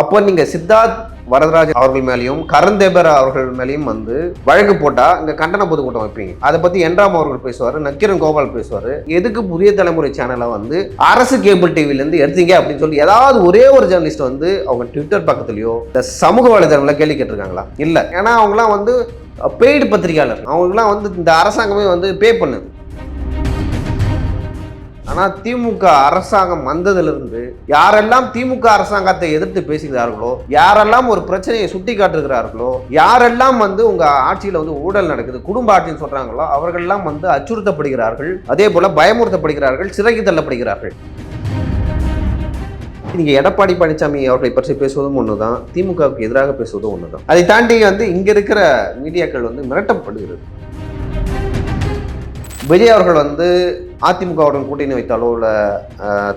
அப்போ நீங்க சித்தார்த் வரதராஜன் அவர்கள் மேலேயும் கரந்தேபர் அவர்கள் மேலேயும் வந்து வழக்கு போட்டா இங்க கண்டன பொதுக்கூட்டம் வைப்பீங்க. அதை பத்தி என்ராம் அவர்கள் பேசுவாரு நக்கீரன் கோபால் பேசுவாரு. எதுக்கு புதிய தலைமுறை சேனலை வந்து அரசு கேபிள் டிவில இருந்து எடுத்தீங்க அப்படின்னு சொல்லி ஏதாவது ஒரே ஒரு ஜேர்னலிஸ்ட் வந்து அவங்க ட்விட்டர் பக்கத்துலயோ இந்த சமூக வலைதளங்கள கேள்வி கேட்டிருக்காங்களா? இல்ல. ஏன்னா அவங்களாம் வந்து பெய்டு பத்திரிகையாளர். அவங்களுக்குலாம் வந்து இந்த அரசாங்கமே வந்து பே பண்ணுது. ஆனால் திமுக அரசாங்கம் வந்ததிலிருந்து யாரெல்லாம் திமுக அரசாங்கத்தை எதிர்த்து பேசுகிறார்களோ யாரெல்லாம் ஒரு பிரச்சனையை சுட்டி காட்டுகிறார்களோ யாரெல்லாம் வந்து உங்க ஆட்சியில் வந்து ஊழல் நடக்குது குடும்ப ஆட்சின்னு சொல்றாங்களோ அவர்கள்லாம் வந்து அச்சுறுத்தப்படுகிறார்கள். அதே போல பயமுறுத்தப்படுகிறார்கள் சிறைக்கு தள்ளப்படுகிறார்கள். நீங்கள் எடப்பாடி பழனிசாமி அவர்களை பற்றி பேசுவதும் ஒன்று தான் திமுகவுக்கு எதிராக பேசுவதும் ஒன்று தான் அதை தாண்டி வந்து இங்கே இருக்கிற மீடியாக்கள் வந்து மிரட்டப்படுகிறது. விஜய் அவர்கள் வந்து அதிமுகவுடன் கூட்டணி வைத்தாலோ இல்லை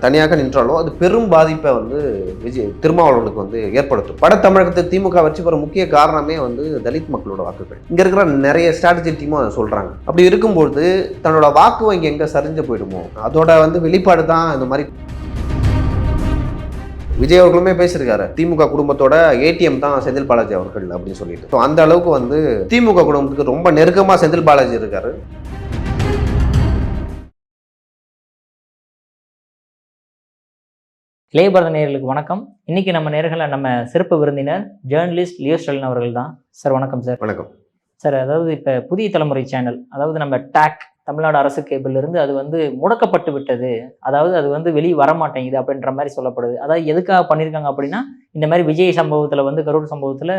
தனியாக நின்றாலோ அது பெரும் பாதிப்பை வந்து விஜய் திருமாவளவனுக்கு வந்து ஏற்படுத்தும். பட தமிழகத்தை திமுக வச்சு பெற முக்கிய காரணமே வந்து தலித் மக்களோட வாக்குகள். இங்கே இருக்கிற நிறைய ஸ்ட்ராட்டஜி டீமும் அதை சொல்கிறாங்க அப்படி இருக்கும்போது தன்னோட வாக்கு வங்கி எங்கே சரிஞ்சு போயிடுமோ? அதோட வந்து வெளிப்பாடு தான் இந்த மாதிரி. விஜய் அவர்களுமே பேசியிருக்காரு. திமுக குடும்பத்தோட ஏடிஎம் தான் செந்தில் பாலாஜி அவர்கள் அப்படின்னு சொல்லிட்டு. ஸோ அந்த அளவுக்கு வந்து திமுக குடும்பத்துக்கு ரொம்ப நெருக்கமாக செந்தில் பாலாஜி இருக்காரு. இளையபாரத நேயர்களுக்கு வணக்கம். இன்னைக்கு நம்ம நேர்களை நம்ம சிறப்பு விருந்தினர் ஜேர்னலிஸ்ட் லியோ ஸ்டலின் அவர்கள் தான். சார் வணக்கம் சார். வணக்கம். சார் அதாவது இப்போ புதிய தலைமுறை சேனல் அதாவது நம்ம டேக் தமிழ்நாடு அரசு கேபிள்ல இருந்து அது வந்து முடக்கப்பட்டு விட்டது. அதாவது அது வந்து வெளியே வர மாட்டேங்குது அப்படின்ற மாதிரி சொல்லப்படுது. அதாவது எதுக்காக பண்ணியிருக்காங்க அப்படின்னா இந்த மாதிரி விஜய் சம்பவத்தில் வந்து கரூர் சம்பவத்தில்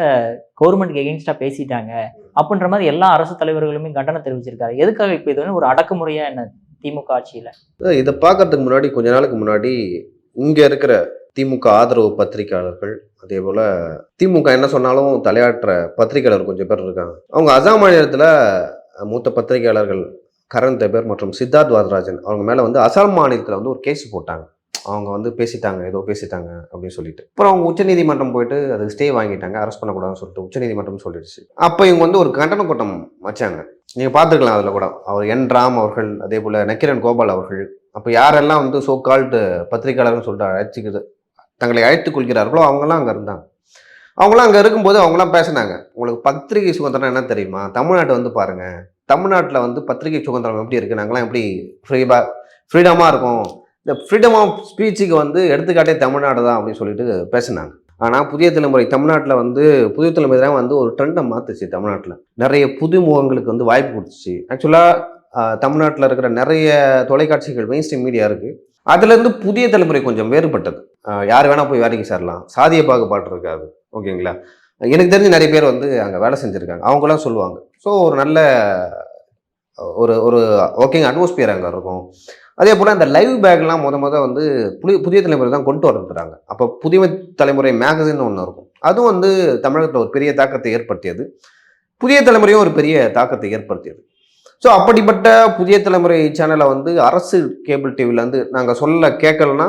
கவர்மெண்ட்க்கு எகென்ஸ்டாக பேசிட்டாங்க அப்படின்ற மாதிரி எல்லா அரசு தலைவர்களுமே கண்டனம் தெரிவிச்சிருக்காரு. எதுக்காக இப்போ இது வந்து ஒரு அடக்குமுறையா என்ன திமுக ஆட்சியில்? இதை பார்க்கறதுக்கு முன்னாடி கொஞ்ச நாளுக்கு முன்னாடி இங்கே இருக்கிற திமுக ஆதரவு பத்திரிகையாளர்கள் அதே போல் திமுக என்ன சொன்னாலும் தலையாட்டுற பத்திரிகையாளர் கொஞ்சம் பேர் இருக்காங்க. அவங்க அசாம் மாநிலத்தில் மூத்த பத்திரிகையாளர்கள் கரண் தேபர் மற்றும் சித்தார்த் வாதராஜன் அவங்க மேலே வந்து அசாம் மாநிலத்தில் வந்து ஒரு கேஸ் போட்டாங்க. அவங்க வந்து பேசிட்டாங்க ஏதோ பேசிட்டாங்க அப்படின்னு சொல்லிட்டு. அப்புறம் அவங்க உச்சநீதிமன்றம் போயிட்டு அது ஸ்டே வாங்கிட்டாங்க அரெஸ்ட் பண்ணக்கூடாதுன்னு சொல்லிட்டு உச்சநீதிமன்றம் சொல்லிடுச்சு. அப்போ இவங்க வந்து ஒரு கண்டன கூட்டம் வச்சாங்க. நீங்கள் பார்த்துருக்கலாம் அதில் கூட. அவர் என் ராம் அவர்கள் அதே போல் நக்கிரன் கோபால் அவர்கள் அப்போ யாரெல்லாம் வந்து சோ கால்டு பத்திரிகையாளர்னு சொல்லிட்டு அழைச்சிக்கிது தங்களை அழைத்து கொள்கிறார்களோ அவங்கெல்லாம் அங்கே இருந்தாங்க. அவங்களாம் அங்கே இருக்கும்போது அவங்களாம் பேசினாங்க. உங்களுக்கு பத்திரிகை சுதந்திரம் என்ன தெரியுமா? தமிழ்நாட்டை வந்து பாருங்கள் தமிழ்நாட்டில் வந்து பத்திரிகை சுதந்திரம் எப்படி இருக்குது நாங்களாம் எப்படி ஃப்ரீபா ஃப்ரீடமாக இருக்கும். இந்த ஃப்ரீடம் ஆஃப் ஸ்பீச்சுக்கு வந்து எடுத்துக்காட்டே தமிழ்நாடு தான் அப்படின்னு சொல்லிட்டு பேசினாங்க. ஆனால் புதிய தலைமுறை தமிழ்நாட்டில் வந்து புதிய தலைமுறை தான் வந்து ஒரு ட்ரெண்டை மாற்றுச்சு தமிழ்நாட்டில். நிறைய புது முகங்களுக்கு வந்து வாய்ப்பு கொடுத்துச்சு. ஆக்சுவலாக தமிழ்நாட்டில் இருக்கிற நிறைய தொலைக்காட்சிகள் மெயின் ஸ்ட்ரீம் மீடியா இருக்குது அதுலேருந்து புதிய தலைமுறை கொஞ்சம் வேறுபட்டது. யார் வேணால் போய் வேலைக்கு சேரலாம். சாதிய பாகுபாடு இருக்காது. ஓகேங்களா? எனக்கு தெரிஞ்சு நிறைய பேர் வந்து அங்கே வேலை செஞ்சுருக்காங்க. அவங்களாம் சொல்லுவாங்க. ஸோ ஒரு நல்ல ஒரு ஒரு ஓகேங்க அட்மாஸ்பியர் அங்கே இருக்கும். அதே போல் இந்த லைவ் பேக்லாம் முத முத வந்து புதிய புதிய தலைமுறை தான் கொண்டு வந்துடுறாங்க அப்போ புதிய தலைமுறை மேகசின் ஒன்று இருக்கும். அதுவும் வந்து தமிழகத்தில் ஒரு பெரிய தாக்கத்தை ஏற்படுத்தியது. புதிய தலைமுறையும் ஒரு பெரிய தாக்கத்தை ஏற்படுத்தியது. ஸோ அப்படிப்பட்ட புதிய தலைமுறை சேனலை வந்து அரசு கேபிள் டிவியில் வந்து நாங்கள் சொல்ல கேட்கலன்னா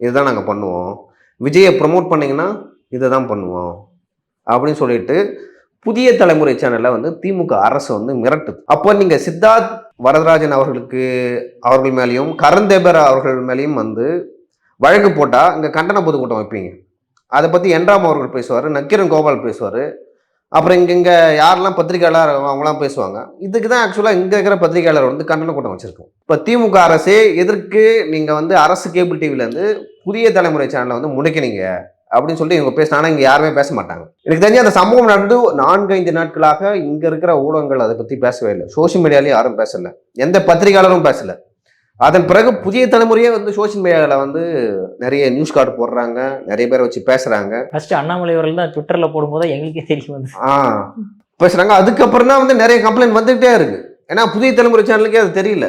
இதுதான் நாங்கள் பண்ணுவோம். விஜயை ப்ரமோட் பண்ணிங்கன்னா இதை தான் பண்ணுவோம். அப்படின்னு சொல்லிட்டு புதிய தலைமுறை சேனலை வந்து திமுக அரசு வந்து மிரட்டுது. அப்போ நீங்கள் சித்தார்த் வரதராஜன் அவர்களுக்கு அவர்கள் மேலேயும் கரந்தேபர் அவர்கள் மேலேயும் வந்து வழக்கு போட்டால் இங்கே கண்டன பொதுக்கூட்டம் வைப்பீங்க. அதை பற்றி என்றாம் அவர்கள் பேசுவார் நக்கீரன் கோபால் பேசுவார். அப்புறம் இங்கே இங்கே யாரெல்லாம் பத்திரிகையாளர் அவங்களாம் பேசுவாங்க. இதுக்கு தான் ஆக்சுவலாக இங்கே இருக்கிற பத்திரிகையாளர் வந்து கண்டன கூட்டம் வச்சுருக்கோம். இப்போ திமுக அரசே எதற்கு நீங்கள் வந்து அரசு கேபிள் டிவிலேருந்து புதிய தலைமுறை சேனலை வந்து முடக்கினீங்க? அப்படின்னு சொல்லிட்டு இவங்க பேசினா இங்கே யாருமே பேச மாட்டாங்க. எனக்கு தெரிஞ்சு அந்த சம்பவம் நடந்து நான்கு ஐந்து நாட்களாக இங்கே இருக்கிற ஊடகங்கள் அதை பற்றி பேசவே இல்லை. சோஷியல் மீடியாலையும் யாரும் பேசலை. எந்த பத்திரிகையாளரும் பேசலை. அதன் பிறகு புதிய தலைமுறையே வந்து சோஷியல் மீடியாவில் வந்து நிறைய நியூஸ் கார்டு போடுறாங்க. நிறைய பேரை வச்சு பேசுகிறாங்க ஃபர்ஸ்ட் அண்ணாமலை அவர்கள் தான் ட்விட்டர்ல போடும்போது எங்களுக்கே தெரிய வந்து ஆ. பேசுகிறாங்க அதுக்கப்புறம் தான் வந்து நிறைய கம்ப்ளைண்ட் வந்துகிட்டே இருக்கு. ஏன்னா புதிய தலைமுறை சேனலுக்கே அது தெரியல.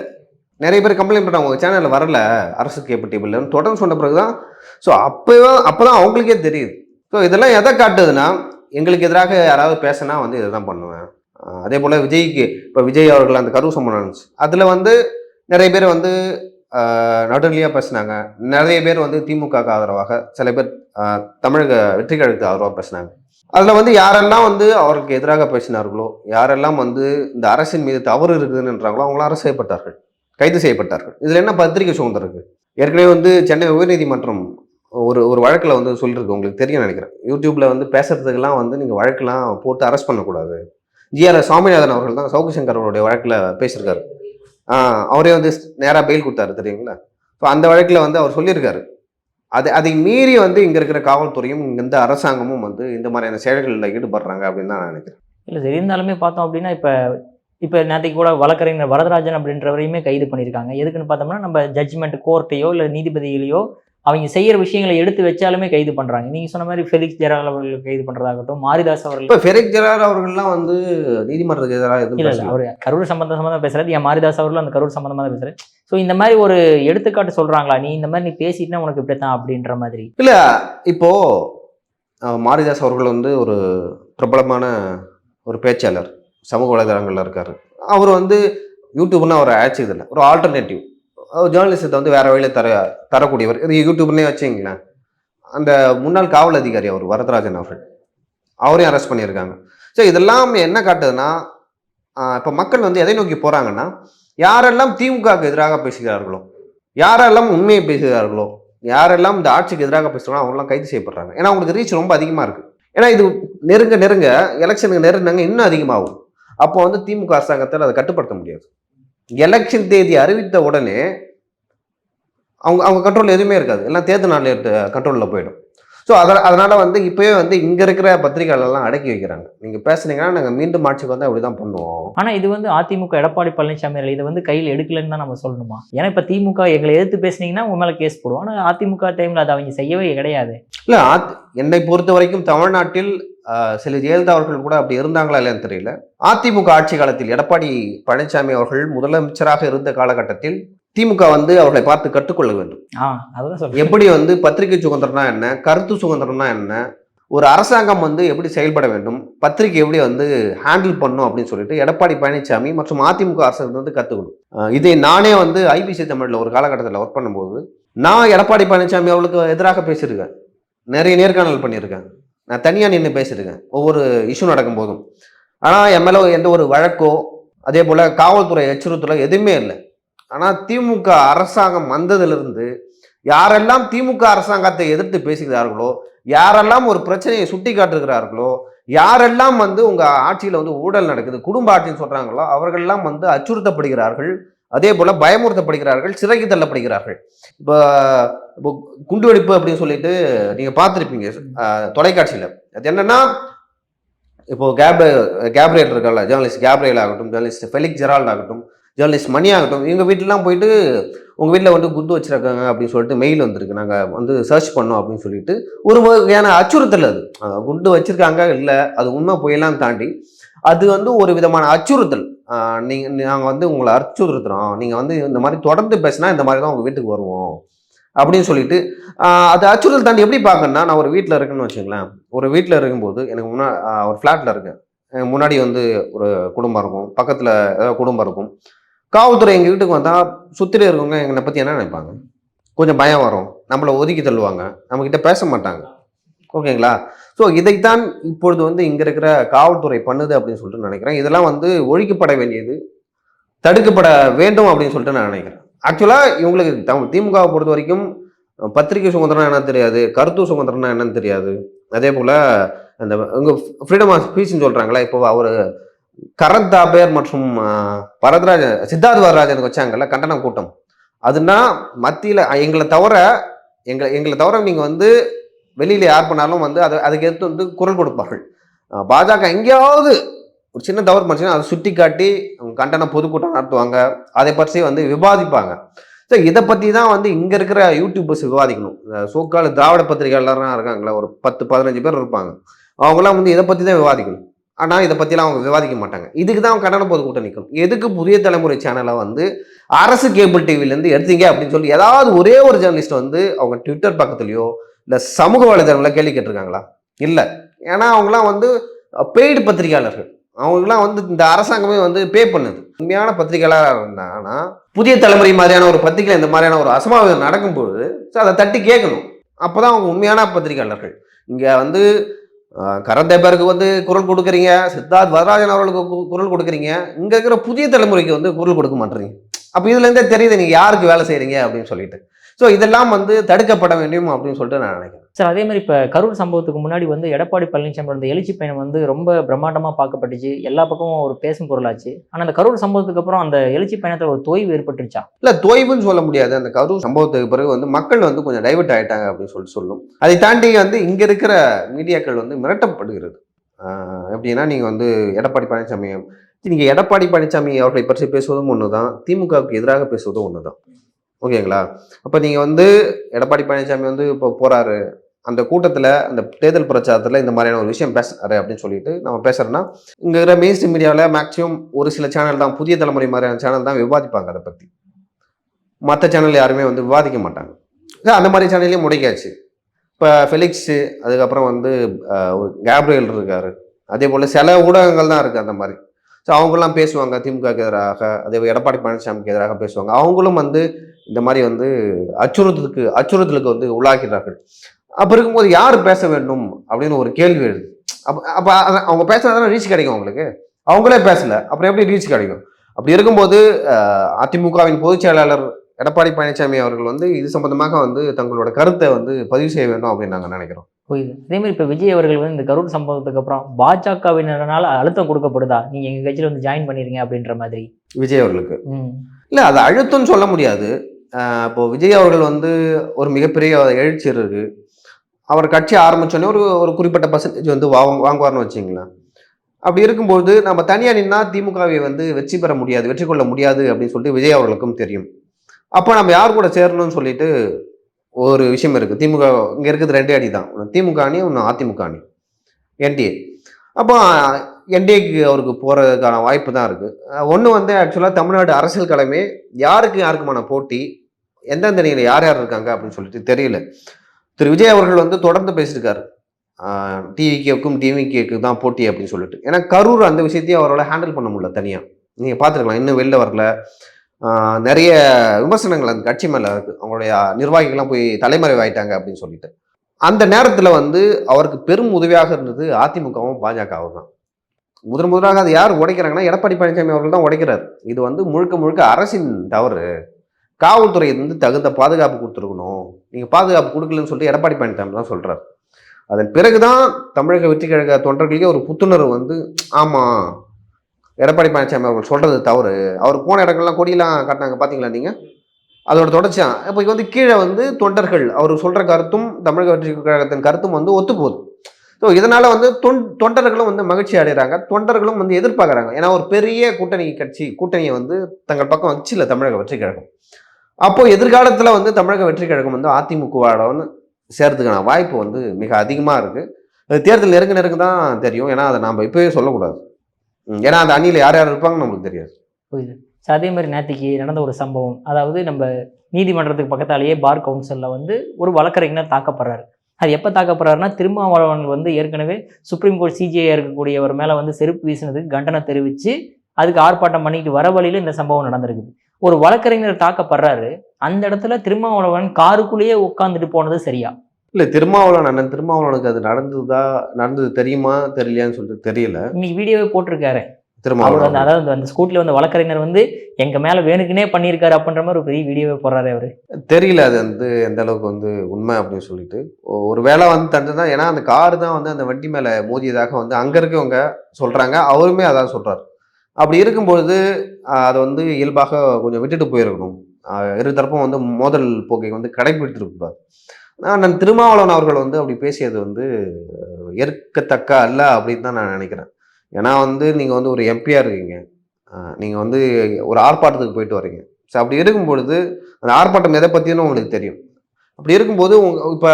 நிறைய பேர் கம்ப்ளைண்ட் பண்ணுறாங்க உங்கள் சேனலில் வரல. அரசு கேபிள் தொடர்ந்து சொன்ன பிறகு தான் ஸோ அப்போ அப்போ தான் அவங்களுக்கே தெரியுது. ஸோ இதெல்லாம் எதை காட்டுதுன்னா எங்களுக்கு எதிராக யாராவது பேசினா வந்து இதை தான் பண்ணுவேன் அதே போல் விஜய்க்கு இப்போ விஜய் அவர்கள் அந்த கரு சம்பவம் நடந்துச்சு. அதில் வந்து நிறைய பேர் வந்து நடுநிலையாக பேசினாங்க. நிறைய பேர் வந்து திமுகவுக்கு ஆதரவாக சில பேர் தமிழக வெற்றி கழகத்துக்கு ஆதரவாக பேசினாங்க. அதில் வந்து யாரெல்லாம் வந்து அவருக்கு எதிராக பேசினார்களோ யாரெல்லாம் வந்து இந்த அரசின் மீது தவறு இருக்குதுன்றாங்களோ அவங்களாம் அரசு செய்யப்பட்டார்கள். கைது செய்யப்பட்டார்கள். இதில் என்ன பத்திரிகை சுதந்திரம் இருக்குது ஏற்கனவே வந்து சென்னை உயர்நீதிமன்றம் ஒரு ஒரு வழக்கில் வந்து சொல்லியிருக்கு உங்களுக்கு தெரியும் நினைக்கிறேன். யூடியூப்பில் வந்து பேசுறதுக்கெல்லாம் வந்து நீங்கள் வழக்கெல்லாம் போட்டு அரெஸ்ட் பண்ணக்கூடாது. ஜிஆர் சுவாமிநாதன் அவர்கள் தான் சவுக்கு சங்கர் அவருடைய வழக்கில் பேசியிருக்காரு. அவரே வந்து நேராக பெயில் கொடுத்தாரு தெரியுங்களா? ஸோ அந்த வழக்கில் வந்து அவர் சொல்லியிருக்காரு. அது அதை மீறி வந்து இங்கே இருக்கிற காவல்துறையும் இங்கேருந்து அரசாங்கமும் வந்து இந்த மாதிரியான செயல்களில் ஈடுபடுறாங்க அப்படின்னு தான் நான் நினைக்கிறேன். இல்லை சரி இருந்தாலுமே பார்த்தோம் அப்படின்னா இப்போ இப்போ நேற்றுக்கு கூட வழக்கறிஞர் வரதராஜன் அப்படின்றவரையுமே கைது பண்ணியிருக்காங்க. எதுக்குன்னு பார்த்தோம்னா நம்ம ஜட்ஜ்மெண்ட் கோர்ட்டையோ இல்லை நீதிபதிகளையோ அவங்க செய்யற விஷயங்களை எடுத்து வச்சாலுமே கைது பண்றாங்க. நீங்க சொன்ன மாதிரி ஃபெலிக்ஸ் ஜெரால் அவர்கள் கைது பண்றதாகட்டும் மாரிதாஸ் அவர்கள் இப்போ ஃபெரிக் ஜெரார் அவர்கள்லாம் வந்து நீதிமன்றத்துக்கு எதிராக எதுவும் இல்ல. அவர் கரூர் சம்பந்தம் சம்பந்தமா பேசுறாரு. என் மாரிதாஸ் அவர்களும் அந்த கரூர் சம்பந்தமா தான் பேசுறாரு. ஸோ இந்த மாதிரி ஒரு எடுத்துக்காட்டு சொல்றாங்களா? நீ இந்த மாதிரி நீ பேசிட்டுனா உனக்கு இப்படித்தான் அப்படின்ற மாதிரி. இல்ல இப்போ அஹ், மாரிதாஸ் அவர்கள் வந்து ஒரு பிரபலமான ஒரு பேச்சாளர் சமூக வலைதளங்கள்ல இருக்காரு. அவர் வந்து யூடியூப்னு அவர் அழைச்சதில்லை ஒரு ஆல்டர்னேட்டிவ் ஜேர்னலிசத்தை வந்து வேற வழியில தர தரக்கூடியவர். இது யூடியூப்லேயே வச்சுங்களேன் அந்த முன்னாள் காவல் அதிகாரி அவர் வரதராஜன் அவர்கள். அவரையும் அரெஸ்ட் பண்ணியிருக்காங்க. ஸோ இதெல்லாம் என்ன காட்டுதுன்னா இப்போ மக்கள் வந்து எதை நோக்கி போகிறாங்கன்னா யாரெல்லாம் திமுகவுக்கு எதிராக பேசுகிறார்களோ யாரெல்லாம் உண்மையை பேசுகிறார்களோ யாரெல்லாம் இந்த ஆட்சிக்கு எதிராக பேசுகிறாங்களோ அவங்களாம் கைது செய்யப்படுறாங்க. ஏன்னா அவங்களுக்கு ரீச் ரொம்ப அதிகமாக இருக்குது ஏன்னா இது நெருங்க நெருங்க எலெக்ஷனுக்கு நெருங்கினாங்க இன்னும் அதிகமாகும். அப்போ வந்து திமுக அரசாங்கத்தால் அதை கட்டுப்படுத்த முடியாது. எலெக்ஷன் தேதி அறிவித்த உடனே அவங்க அவங்க கண்ட்ரோல் எதுவுமே இருக்காது. எல்லாம் தேர்தல் நாள் கண்ட்ரோலில் போயிடும். ஸோ அதனால் அதனால் வந்து இப்போயே வந்து இங்கே இருக்கிற பத்திரிகைகளெல்லாம் அடக்கி வைக்கிறாங்க. நீங்கள் பேசுனீங்கன்னா நாங்கள் மீண்டும் ஆட்சிக்கு வந்தால் இப்படி தான் பண்ணுவோம். ஆனா இது வந்து அதிமுக எடப்பாடி பழனிசாமி இதை வந்து கையில் எடுக்கலன்னு தான் நம்ம சொல்லணுமா? ஏன்னா இப்ப திமுக எங்களை எதிர்த்து பேசுனீங்கன்னா உன் மேல கேஸ் போடுவோம். ஆனா அதிமுக டைம்ல அதை அவங்க செய்யவே கிடையாது. இல்லை ஆத் என்னை பொறுத்த வரைக்கும் தமிழ்நாட்டில் சில ஜெயலலிதா அவர்கள் கூட அப்படி இருந்தாங்களா இல்லையான்னு தெரியல. அதிமுக ஆட்சி காலத்தில் எடப்பாடி பழனிசாமி அவர்கள் முதலமைச்சராக இருந்த காலகட்டத்தில் திமுக வந்து அவர்களை பார்த்து கற்றுக்கொள்ள வேண்டும். எப்படி வந்து பத்திரிகை சுதந்திரம்னா என்ன கருத்து சுதந்திரம்னா என்ன ஒரு அரசாங்கம் வந்து எப்படி செயல்பட வேண்டும் பத்திரிகை எப்படி வந்து ஹேண்டில் பண்ணும் அப்படின்னு சொல்லிட்டு எடப்பாடி பழனிசாமி மற்றும் அதிமுக அரசு வந்து கற்றுக்கணும் இதை நானே வந்து ஐபிசி தமிழில் ஒரு காலகட்டத்தில் ஒர்க் பண்ணும்போது நான் எடப்பாடி பழனிசாமி அவர்களுக்கு எதிராக பேசியிருக்கேன். நிறைய நேர்காணல் பண்ணியிருக்கேன். நான் தனியாக நின்று பேசியிருக்கேன் ஒவ்வொரு இஷ்யூ நடக்கும் போதும். ஆனால் என் மேலே எந்த ஒரு வழக்கோ அதே போல் காவல்துறை எச்சரித்துறை எதுவுமே இல்லை. ஆனால் திமுக அரசாங்கம் வந்ததிலிருந்து யாரெல்லாம் திமுக அரசாங்கத்தை எதிர்த்து பேசுகிறார்களோ யாரெல்லாம் ஒரு பிரச்சனையை சுட்டி காட்டுகிறார்களோ யாரெல்லாம் வந்து உங்கள் ஆட்சியில் வந்து ஊழல் நடக்குது குடும்ப ஆட்சின்னு சொல்கிறாங்களோ அவர்கள்லாம் வந்து அச்சுறுத்தப்படுகிறார்கள். அதே போல் பயமுறுத்தப்படுகிறார்கள் சிறைக்கு தள்ளப்படுகிறார்கள். இப்போ இப்போ குண்டுவெடிப்பு அப்படின்னு சொல்லிட்டு நீங்கள் பார்த்துருப்பீங்க தொலைக்காட்சியில். அது என்னென்னா இப்போது கேப் கேப்ரியல் இருக்கல ஜேர்னலிஸ்ட் கேப்ரியல் ஆகட்டும் ஜேர்னலிஸ்ட் ஃபெலிக் ஜெரால்ட் ஆகட்டும் ஜேர்னலிஸ்ட் மணி ஆகட்டும் எங்கள் வீட்டிலலாம் போயிட்டு உங்கள் வீட்டில் வந்து குண்டு வச்சிருக்காங்க அப்படின்னு சொல்லிட்டு மெயில் வந்திருக்கு. நாங்கள் வந்து சர்ச் பண்ணோம் அப்படின்னு சொல்லிட்டு ஒரு வகையான அச்சுறுத்தல் அது. குண்டு வச்சுருக்காங்க இல்லை அது உண்மை போயெல்லாம் தாண்டி அது வந்து ஒரு விதமான அச்சுறுத்தல். நீங்கள் நாங்கள் வந்து உங்களை அச்சுறுத்துறோம். நீங்கள் வந்து இந்த மாதிரி தொடர்ந்து பேசினா இந்த மாதிரி தான் உங்கள் வீட்டுக்கு வருவோம். அப்படின்னு சொல்லிட்டு அது அச்சுறுத்தல் தாண்டி எப்படி பார்க்கணும்னா நான் ஒரு வீட்டில் இருக்கேன்னு வச்சுங்களேன் ஒரு வீட்டில் இருக்கும்போது எனக்கு முன்னா ஒரு ஃப்ளாட்டில் இருக்கேன். முன்னாடி வந்து ஒரு குடும்பம் இருக்கும். பக்கத்தில் குடும்பம் இருக்கும். காவல்துறை எங்கள் வீட்டுக்கு வந்தால் சுற்றில இருக்கவங்க எங்களை பற்றி என்ன நினைப்பாங்க? கொஞ்சம் பயம் வரும். நம்மளை ஒதுக்கி தள்ளுவாங்க. நம்மக்கிட்ட பேச மாட்டாங்க. ஓகேங்களா? ஸோ இதைத்தான் இப்பொழுது வந்து இங்கே இருக்கிற காவல்துறை பண்ணுது அப்படின்னு சொல்லிட்டு நினைக்கிறேன். இதெல்லாம் வந்து ஒழிக்கப்பட வேண்டியது. தடுக்கப்பட வேண்டும் அப்படின்னு சொல்லிட்டு நான் நினைக்கிறேன். ஆக்சுவலாக இவங்களுக்கு தம் திமுகவை பொறுத்த வரைக்கும் பத்திரிகை சுதந்திரம் என்னன்னு தெரியாது. கருத்து சுதந்திரம்னா என்னன்னு தெரியாது. அதே போல் அந்த இங்கே ஃப்ரீடம் ஆஃப் ஸ்பீச்னு சொல்கிறாங்களா இப்போ அவர் கரண் தாபேர் மற்றும் ஆஹ், வரதராஜ சித்தார்த் வரராஜனுக்கு வச்சாங்கல்ல கண்டன கூட்டம். அதுனா மத்தியில் எங்களை தவிர எங்களை எங்களை தவிர நீங்கள் வந்து வெளியில் யார் பண்ணாலும் வந்து அதை அதுக்கு எடுத்து வந்து குரல் கொடுப்பார்கள். பாஜக எங்கேயாவது ஒரு சின்ன தவறு பண்ணிச்சுன்னா அதை சுட்டி காட்டி அவங்க கண்டன பொதுக்கூட்டம் நடத்துவாங்க. அதை பற்றி வந்து விவாதிப்பாங்க. ஸோ இதை பற்றி தான் வந்து இங்கே இருக்கிற யூடியூபர்ஸ் விவாதிக்கணும். சோக்கால் திராவிட பத்திரிகையாளர்லாம் இருக்காங்களா ஒரு பத்து பதினஞ்சு பேர் இருப்பாங்க. அவங்களாம் வந்து இதை பற்றி தான் விவாதிக்கணும். ஆனால் இதை பற்றிலாம் அவங்க விவாதிக்க மாட்டாங்க. இதுக்கு தான் கண்டன பொதுக்கூட்டம் நிற்கணும் எதுக்கு புதிய தலைமுறை சேனலை வந்து அரசு கேபிள் டிவிலேருந்து எடுத்தீங்க அப்படின்னு சொல்லி ஏதாவது ஒரே ஒரு ஜேர்னலிஸ்ட் வந்து அவங்க ட்விட்டர் பக்கத்துலையோ இல்லை சமூக வலைதளங்களில் கேள்வி கேட்டிருக்காங்களா? இல்லை. ஏன்னா அவங்களாம் வந்து பெய்டு பத்திரிகையாளர்கள். அவங்களுக்குலாம் வந்து இந்த அரசாங்கமே வந்து பே பண்ணுது. உண்மையான பத்திரிகையாளராக இருந்தாங்கன்னா புதிய தலைமுறை மாதிரியான ஒரு பத்திரிகையில் இந்த மாதிரியான ஒரு அசம்பாவிதம் நடக்கும்போது ஸோ அதை தட்டி கேட்கணும். அப்போ தான் அவங்க உண்மையான பத்திரிகையாளர்கள். இங்கே வந்து கரந்தேபருக்கு வந்து குரல் கொடுக்குறீங்க சித்தார்த் வரராஜன் அவர்களுக்கு குரல் கொடுக்குறீங்க இங்கே இருக்கிற புதிய தலைமுறைக்கு வந்து குரல் கொடுக்க மாட்டேறீங்க. அப்போ இதுலேருந்தே தெரியுது நீங்கள் யாருக்கு வேலை செய்கிறீங்க அப்படின்னு சொல்லிட்டு. ஸோ இதெல்லாம் வந்து தடுக்கப்பட வேண்டும் அப்படின்னு சொல்லிட்டு நான் நினைக்கிறேன். சார் அதே மாதிரி இப்போ கரூர் சம்பவத்துக்கு முன்னாடி வந்து எடப்பாடி பழனிசாமி அந்த எழுச்சி பயணம் வந்து ரொம்ப பிரம்மாண்டமாக பார்க்கப்பட்டுச்சு. எல்லா பக்கமும் ஒரு பேசும் பொருளாச்சு. ஆனால் அந்த கரூர் சம்பவத்துக்கு அப்புறம் அந்த எழுச்சி பயணத்தில் ஒரு தொய்வு ஏற்பட்டுருச்சா? இல்லை தொய்வுன்னு சொல்ல முடியாது. அந்த கரூர் சம்பவத்துக்கு பிறகு வந்து மக்கள் வந்து கொஞ்சம் டைவெர்ட் ஆகிட்டாங்க அப்படின்னு சொல்லிட்டு சொல்லும். அதை தாண்டி வந்து இங்கே இருக்கிற மீடியாக்கள் வந்து மிரட்டப்படுகிறது. எப்படின்னா நீங்கள் வந்து எடப்பாடி பழனிசாமி நீங்கள் எடப்பாடி பழனிசாமி அவர்களை பற்றி பேசுவதும் ஒன்று தான் திமுகவுக்கு எதிராக பேசுவதும் ஒன்று தான் ஓகேங்களா? அப்போ நீங்கள் வந்து எடப்பாடி பழனிசாமி வந்து இப்போ போகிறாரு அந்த கூட்டத்தில் அந்த தேர்தல் பிரச்சாரத்தில் இந்த மாதிரியான ஒரு விஷயம் பேசுறாரு அப்படின்னு சொல்லிட்டு நம்ம பேசுறோம்னா இங்கே இருக்கிற மெயின் மீடியாவில் மேக்ஸிமம் ஒரு சில சேனல் தான் புதிய தலைமுறை மாதிரியான சேனல் தான் விவாதிப்பாங்க அதை பற்றி மற்ற சேனல் யாருமே வந்து விவாதிக்க மாட்டாங்க. அந்த மாதிரி சேனல்லையும் முடக்கியாச்சு இப்போ ஃபெலிக்ஸு அதுக்கப்புறம் வந்து ஒரு கேப்ரியல் இருக்கார். அதே போல் சில ஊடகங்கள் தான் இருக்குது அந்த மாதிரி. ஸோ அவங்களாம் பேசுவாங்க திமுகக்கு எதிராக அதே எடப்பாடி பழனிசாமிக்கு எதிராக பேசுவாங்க. அவங்களும் வந்து இந்த மாதிரி வந்து அச்சுறுத்தலுக்கு அச்சுறுத்தலுக்கு வந்து உள்ளாகிறார்கள். அப்போ இருக்கும்போது யார் பேச வேண்டும் அப்படின்னு ஒரு கேள்வி எழுது அப்போ அப்போ அவங்க பேசினா தானே ரீச் கிடைக்கும் அவங்களுக்கு? அவங்களே பேசல அப்புறம் எப்படி ரீச் கிடைக்கும்? அப்படி இருக்கும்போது அதிமுகவின் பொதுச் செயலாளர் எடப்பாடி பழனிசாமி அவர்கள் வந்து இது சம்பந்தமாக வந்து தங்களோட கருத்தை வந்து பதிவு செய்ய வேண்டும் அப்படின்னு நாங்கள் நினைக்கிறோம். புரியுது. அதே மாதிரி இப்போ விஜய் அவர்கள் வந்து இந்த கரூர் சம்பவத்துக்கு அப்புறம் பாஜகவினரால் அழுத்தம் கொடுக்கப்படுதா? நீங்கள் எங்கள் கட்சியில் வந்து ஜாயின் பண்ணிருங்க அப்படின்ற மாதிரி. விஜய் அவர்களுக்கு. இல்லை அது அழுத்தம்னு சொல்ல முடியாது. இப்போ விஜய் அவர்கள் வந்து ஒரு மிகப்பெரிய எழுச்சி இருக்கு அவர் கட்சி ஆரம்பிச்சோடனே ஒரு ஒரு குறிப்பிட்ட பர்சன்டேஜ் வந்து வாங்க வாங்குவார்னு வச்சிங்களேன். அப்படி இருக்கும்போது நம்ம தனியாக நின்னா திமுகவை வந்து வெற்றி பெற முடியாது வெற்றி கொள்ள முடியாது அப்படின்னு சொல்லிட்டு விஜய் அவர்களுக்கும் தெரியும். அப்போ நம்ம யார் கூட சேரணும்னு சொல்லிட்டு ஒரு விஷயம் இருக்குது திமுக இங்கே இருக்கிறது ரெண்டே அணி தான். ஒன்று திமுக அணி ஒன்று அதிமுக அணி. என்டிஏ அப்போ என்டிஏக்கு அவருக்கு போகிறதுக்கான வாய்ப்பு தான் இருக்குது ஒன்று வந்து ஆக்சுவலாக தமிழ்நாடு அரசியல் கடமை யாருக்கு யாருக்குமான போட்டி? எந்தெந்த நீங்கள் யார் யார் இருக்காங்க அப்படின்னு சொல்லிட்டு தெரியல. திரு விஜய் அவர்கள் வந்து தொடர்ந்து பேசியிருக்காரு. டிவிகேக்கும் டிவிகேக்கு தான் போட்டி அப்படின்னு சொல்லிட்டு. ஏன்னா கரூர் அந்த விஷயத்தையும் அவரால் ஹேண்டில் பண்ண முடியல தனியாக நீங்கள் பார்த்துருக்கலாம் இன்னும் வெளில வரல. நிறைய விமர்சனங்கள் அந்த கட்சி மேலே இருக்குது அவங்களுடைய நிர்வாகிகள்லாம் போய் தலைமறைவாயிட்டாங்க அப்படின்னு சொல்லிட்டு. அந்த நேரத்தில் வந்து அவருக்கு பெரும் உதவியாக இருந்தது அதிமுகவும் பாஜகவும் தான் முதன் முதலாக அது யார் உடைக்கிறாங்கன்னா எடப்பாடி பழனிசாமி அவர்கள் தான் உடைக்கிறார். இது வந்து முழுக்க முழுக்க அரசின் தவறு. காவல்துறை வந்து தகுந்த பாதுகாப்பு கொடுத்துருக்கணும். நீங்கள் பாதுகாப்பு கொடுக்கலன்னு சொல்லிட்டு எடப்பாடி பழனிசாமி தான் சொல்கிறார் அதன் பிறகு தான் தமிழக வெற்றி கழக தொண்டர்களுக்கே ஒரு புத்துணர்வு வந்து ஆமாம் எடப்பாடி பழனிசாமி அவர்கள் சொல்கிறது தவறு. அவர் போன இடங்கள்லாம் கொடியெல்லாம் காட்டினாங்க பார்த்தீங்களா நீங்கள் அதோட தொடர்ச்சியாக இப்போ வந்து கீழே வந்து தொண்டர்கள் அவர் சொல்கிற கருத்தும் தமிழக வெற்றி கழகத்தின் கருத்தும் வந்து ஒத்து போகுது ஸோ இதனால் வந்து தொன் தொண்டர்களும் வந்து மகிழ்ச்சி அடைகிறாங்க தொண்டர்களும் வந்து எதிர்பார்க்குறாங்க. ஏன்னா ஒரு பெரிய கூட்டணி கட்சி கூட்டணியை வந்து தங்கள் பக்கம் வச்சு இல்லை தமிழக வெற்றி கழகம். அப்போது எதிர்காலத்தில் வந்து தமிழக வெற்றி கழகம் வந்து அதிமுகவோடன்னு சேர்த்துக்கான வாய்ப்பு வந்து மிக அதிகமாக இருக்குது தேர்தல் நெருங்க நெருங்க தான் தெரியும். ஏன்னா அதை நாம் இப்போவே சொல்லக்கூடாது. ஏன்னா அந்த அணியில் யார் யார் இருப்பாங்கன்னு நம்மளுக்கு தெரியாது. புரியுது. ஸோ அதே மாதிரி நேற்றுக்கு நடந்த ஒரு சம்பவம். அதாவது நம்ம நீதிமன்றத்துக்கு பக்கத்தாலேயே பார் கவுன்சிலில் வந்து ஒரு வழக்கறிஞர் தாக்கப்படுறாரு. அது எப்போ தாக்கப்படுறாருன்னா திருமாவளவன் வந்து ஏற்கனவே சுப்ரீம் கோர்ட் சிஜிஐ இருக்கக்கூடியவர் மேலே வந்து செருப்பு வீசினதுக்கு கண்டனம் தெரிவித்து அதுக்கு ஆர்ப்பாட்டம் பண்ணிட்டு வர வழியில் இந்த சம்பவம் நடந்திருக்குது. ஒரு வழக்கறிஞர் தாக்கப்படுறாரு அந்த இடத்துல திருமாவளவன் காருக்குள்ளேயே உட்காந்துட்டு போனது சரியா? இல்லை திருமாவளவன் அண்ணன் திருமாவளவனுக்கு அது நடந்ததா நடந்தது தெரியுமா தெரியலையான்னு சொல்லிட்டு தெரியல. இன்னைக்கு வீடியோவே போட்டிருக்காரு. அவர் திருமாவளவன் வந்து அதாவது அந்த ஸ்கூட்டில் வந்து வழக்கறிஞர் வந்து எங்க மேல வேணுக்குனே பண்ணியிருக்காரு அப்படின்ற மாதிரி ஒரு பெரிய வீடியோவே போடுறாரு அவரு. தெரியல அது வந்து எந்த அளவுக்கு வந்து உண்மை அப்படின்னு சொல்லிட்டு. ஒரு வேளை வந்து தந்துதான் ஏன்னா அந்த கார் தான் வந்து அந்த வண்டி மேலே மோதியதாக வந்து அங்கே இருக்கவங்க சொல்கிறாங்க அவருமே அதான் சொல்கிறார் அப்படி இருக்கும்பொழுது அதை வந்து இயல்பாக கொஞ்சம் விட்டுட்டு போயிருக்கணும். இரு தரப்பும் வந்து மோதல் போக்கை வந்து கடைபிடித்திருக்கூடாது நான் திருமாவளவன் அவர்கள் வந்து அப்படி பேசியது வந்து ஏற்கத்தக்க அல்ல அப்படின்னு தான் நான் நினைக்கிறேன். ஏன்னா வந்து நீங்கள் வந்து ஒரு எம்பியாக இருக்கீங்க. நீங்கள் வந்து ஒரு ஆர்ப்பாட்டத்துக்கு போயிட்டு வரீங்க. ஸோ அப்படி இருக்கும் பொழுது அந்த ஆர்ப்பாட்டம் எதை பற்றியும் உங்களுக்கு தெரியும். அப்படி இருக்கும்போது உங்க இப்போ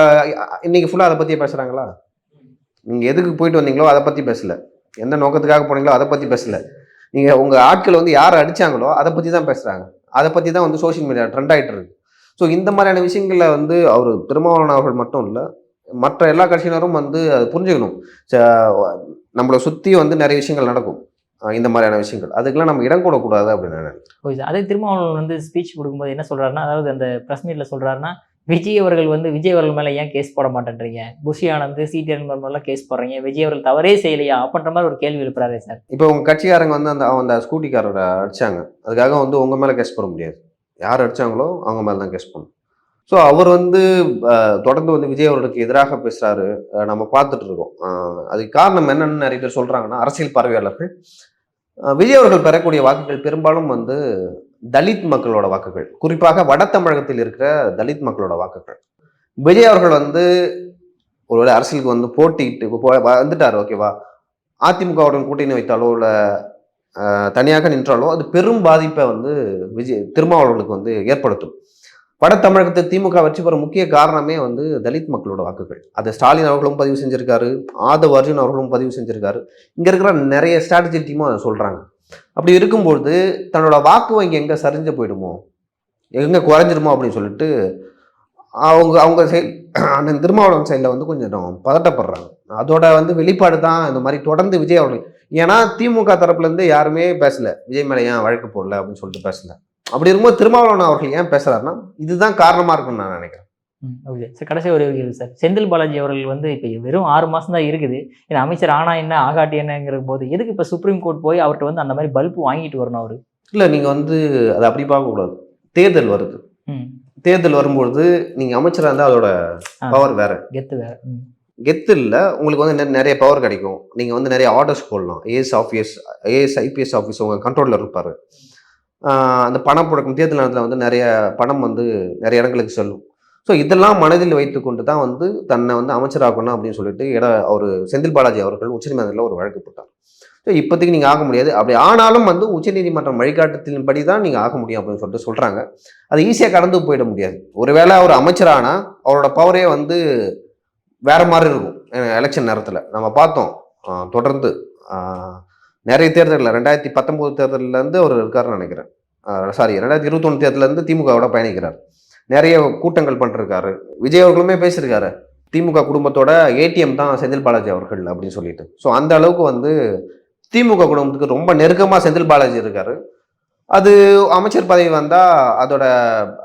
இன்னைக்கு ஃபுல்லாக அதை பற்றியே பேசுகிறாங்களா நீங்கள் எதுக்கு போயிட்டு வந்தீங்களோ அதை பற்றி பேசல. எந்த நோக்கத்துக்காக போனீங்களோ அதை பற்றி பேசலை. நீங்கள் உங்கள் ஆட்கள் வந்து யார் அடிச்சாங்களோ அதை பற்றி தான் பேசுகிறாங்க அதை பற்றி தான் வந்து சோஷியல் மீடியா ட்ரெண்ட் ஆகிட்டு இருக்கு. ஸோ இந்த மாதிரியான விஷயங்களில் வந்து அவர் திருமாவளவன் அவர்கள் மட்டும் இல்லை மற்ற எல்லா கட்சியினரும் வந்து அது புரிஞ்சுக்கணும். ச- நம்மளை சுற்றி வந்து நிறைய விஷயங்கள் நடக்கும். இந்த மாதிரியான விஷயங்கள். அதுக்கெல்லாம் நம்ம இடம் கூடக்கூடாது அப்படின்னு நினைக்கிறேன். ஓகே அதே திருமாவளவன் வந்து ஸ்பீச் கொடுக்கும்போது என்ன சொல்கிறாருன்னா அதாவது அந்த ப்ரெஸ் மீட்டில் சொல்கிறாருன்னா விஜய் அவர்கள் வந்து விஜய் அவர்கள் மேலே ஏன் கேஸ் போட மாட்டேன்றீங்க? புஷி ஆனந்த் சிடிஎன் மேலாம் கேஸ் போடுறீங்க. விஜய் அவர்கள் தவறே செய்யலையா? அப்படின்ற மாதிரி ஒரு கேள்வி எழுப்புறாரு சார். இப்போ உங்கள் கட்சிக்காரங்க வந்து அந்த அந்த ஸ்கூட்டிக்காரரை அடிச்சாங்க. அதுக்காக வந்து உங்கள் மேலே கேஸ் போட முடியாது. யார் அடிச்சாங்களோ அவங்க மேலே தான் கேஸ் போடணும். ஸோ அவர் வந்து தொடர்ந்து வந்து விஜய் அவர்களுக்கு எதிராக பேசுகிறாரு நம்ம பார்த்துட்டு இருக்கோம். அதுக்கு காரணம் என்னன்னு நிறைய பேர் சொல்கிறாங்கன்னா அரசியல் பார்வையாளர்கள். விஜய் அவர்கள் பெறக்கூடிய வாக்குகள் பெரும்பாலும் வந்து தலித் மக்களோட வாக்குகள். குறிப்பாக வட தமிழகத்தில் இருக்கிற தலித் மக்களோட வாக்குகள். விஜய் அவர்கள் வந்து ஒருவேளை அரசியலுக்கு வந்து போட்டிட்டு வந்துட்டார் ஓகேவா அதிமுகவுடன் கூட்டணி வைத்தாலோ இல்லை தனியாக நின்றாலோ அது பெரும் பாதிப்பை வந்து விஜய் திருமாவளவர்களுக்கு வந்து ஏற்படுத்தும். வட தமிழகத்தை திமுக வெற்றி பெற முக்கிய காரணமே வந்து தலித் மக்களோட வாக்குகள். அதை ஸ்டாலின் அவர்களும் பதிவு செஞ்சிருக்காரு ஆதவ் அர்ஜுன் அவர்களும் பதிவு செஞ்சிருக்காரு. இங்கே இருக்கிற நிறைய ஸ்ட்ராட்டஜி டீமும் அதை சொல்கிறாங்க அப்படி இருக்கும்பொழுது தன்னோட வாக்கு வங்கி எங்கே சரிஞ்சு போயிடுமோ? எங்கே குறைஞ்சிருமோ அப்படின்னு சொல்லிட்டு அவங்க அவங்க செயல் அண்ணன் திருமாவளவன் சைடில் வந்து கொஞ்சம் பதட்டப்படுறாங்க. அதோட வந்து வெளிப்பாடு தான் இந்த மாதிரி தொடர்ந்து விஜய் அவர்கள். ஏன்னா திமுக தரப்புலேருந்து யாருமே பேசலை. விஜய் மேலே ஏன் வழக்கு போடல அப்படின்னு சொல்லிட்டு பேசலை. அப்படி இருக்கும்போது திருமாவளவன் அவர்கள் ஏன் பேசுகிறாருன்னா இதுதான் காரணமாக இருக்கும்னு நான் நினைக்கிறேன். ஓகே சார் கடைசி ஒரு கேள்வி சார். செந்தில் பாலாஜி அவர்கள் வந்து இப்போ வெறும் ஆறு மாசம் தான் இருக்குது. ஏன்னா அமைச்சர் ஆனா என்ன ஆகாட்டி என்னங்கிற போது எதுக்கு இப்போ சுப்ரீம் கோர்ட் போய் அவர்கிட்ட வந்து அந்த மாதிரி பல்பு வாங்கிட்டு வரணும் அவரு? இல்ல நீங்க வந்து அதை அப்படி பார்க்கக்கூடாது தேர்தல் வருது. தேர்தல் வரும்பொழுது நீங்க அமைச்சரா இருந்தா அதோட. பவர் வேற. கெத்து வேற. கெத்து இல்லை உங்களுக்கு வந்து நிறைய பவர் கிடைக்கும். நீங்கள் வந்து நிறைய ஆர்டர்ஸ் போடலாம். AS office AS IPS office உங்கள் கண்ட்ரோலில் இருப்பார். அந்த பணப்புழக்கம் தேர்தல் நேரத்தில் வந்து நிறைய பணம் வந்து நிறைய இடங்களுக்கு செல்லும். ஸோ இதெல்லாம் மனதில் வைத்துக்கொண்டு தான் வந்து தன்னை வந்து அமைச்சராகணும் அப்படின்னு சொல்லிட்டு இட அவர் செந்தில் பாலாஜி அவர்கள் உச்சநீதிமன்றத்தில் ஒரு வழக்கு போட்டார். ஸோ இப்போதைக்கு நீங்கள் ஆக முடியாது. அப்படி ஆனாலும் வந்து உச்சநீதிமன்றம் வழிகாட்டுதலின்படி தான் நீங்கள் ஆக முடியும் அப்படின்னு சொல்லிட்டு சொல்கிறாங்க அது ஈஸியாக கடந்து போயிட முடியாது. ஒருவேளை அவர் அமைச்சரானா அவரோட பவரே வந்து வேற மாதிரி இருக்கும். எலெக்ஷன் நேரத்தில் நம்ம பார்த்தோம். தொடர்ந்து நிறைய தேர்தலில் ரெண்டாயிரத்தி பத்தொம்போது தேர்தல்லேருந்து அவர் இருக்காருன்னு நினைக்கிறேன். சாரி ரெண்டாயிரத்தி இருபத்தொன்று தேர்தலேருந்து திமுகவோட பயணிக்கிறார். நிறைய கூட்டங்கள் பண்ணிருக்காரு. விஜய் அவர்களுமே பேசியிருக்காரு. திமுக குடும்பத்தோட ஏடிஎம் தான் செந்தில் பாலாஜி அவர்கள் அப்படின்னு சொல்லிட்டு. ஸோ அந்த அளவுக்கு வந்து திமுக குடும்பத்துக்கு ரொம்ப நெருக்கமாக செந்தில் பாலாஜி இருக்காரு. அது அமைச்சர் பதவி வந்தால் அதோட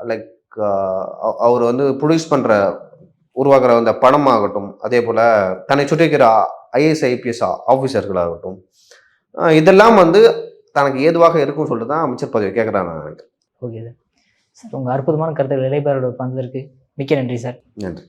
லைக் அவர் வந்து ப்ரொடியூஸ் பண்ணுற உருவாக்குற அந்த பணமாகட்டும் அதே போல் தன்னை சுற்றி இருக்கிற ஐஏஎஸ் ஐபிஎஸ் ஆஃபீஸர்களாகட்டும் இதெல்லாம் வந்து தனக்கு ஏதுவாக இருக்கும்னு சொல்லிட்டு தான் அமைச்சர் பதவி கேட்குறாங்க நான் நினைக்கிறேன். Okay sir sir. உங்கள் அற்புதமான கருத்துக்கள் இளைப்பாரோட பந்ததற்கு மிக்க நன்றி சார். நன்றி.